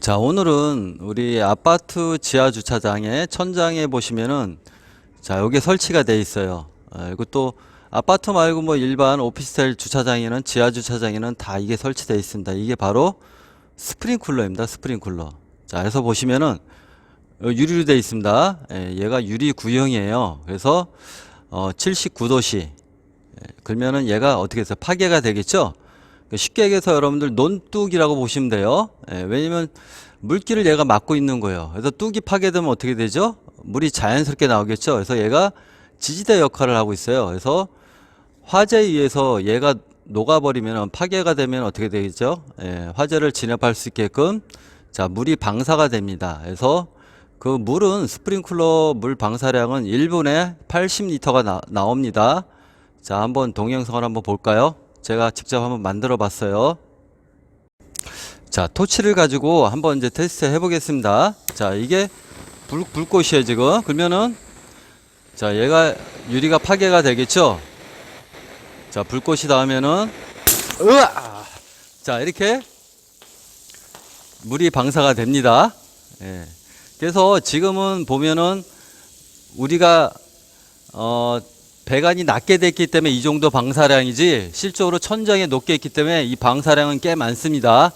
자, 오늘은 우리 아파트 지하 주차장에 천장에 보시면은 자, 여기 설치가 돼 있어요. 아, 이것도 아파트 말고 뭐 일반 오피스텔 주차장에는 지하 주차장에는 다 이게 설치되어 있습니다. 이게 바로 스프링쿨러입니다. 스프링쿨러. 자, 그래서 보시면은 어, 유리로 되어 있습니다. 예, 얘가 유리 구형이에요. 그래서 어, 79도씨. 예, 그러면은 얘가 어떻게 해서 파괴가 되겠죠? 쉽게 얘기해서 여러분들 논뚝이라고 보시면 돼요. 예, 왜냐면 물기를 얘가 막고 있는 거예요. 그래서 뚝이 파괴되면 어떻게 되죠? 물이 자연스럽게 나오겠죠. 그래서 얘가 지지대 역할을 하고 있어요. 그래서 화재에 의해서 얘가 녹아버리면 파괴가 되면 어떻게 되겠죠? 예, 화재를 진압할 수 있게끔 자 물이 방사가 됩니다. 그래서 그 물은 스프링클러 물 방사량은 1분에 80리터가 나, 나옵니다. 자 한번 동영상을 한번 볼까요? 제가 직접 한번 만들어 봤어요. 자 토치를 가지고 한번 이제 테스트 해 보겠습니다. 자 이게 불, 불꽃이에요 지금. 그러면은 자 얘가 유리가 파괴가 되겠죠? 자 불꽃이 닿으면은 으아! 자 이렇게 물이 방사가 됩니다. 예. 그래서 지금은 보면은 우리가 어 배관이 낮게 됐기 때문에 이 정도 방사량이지 실적으로 천장에 높게 있기 때문에 이 방사량은 꽤 많습니다.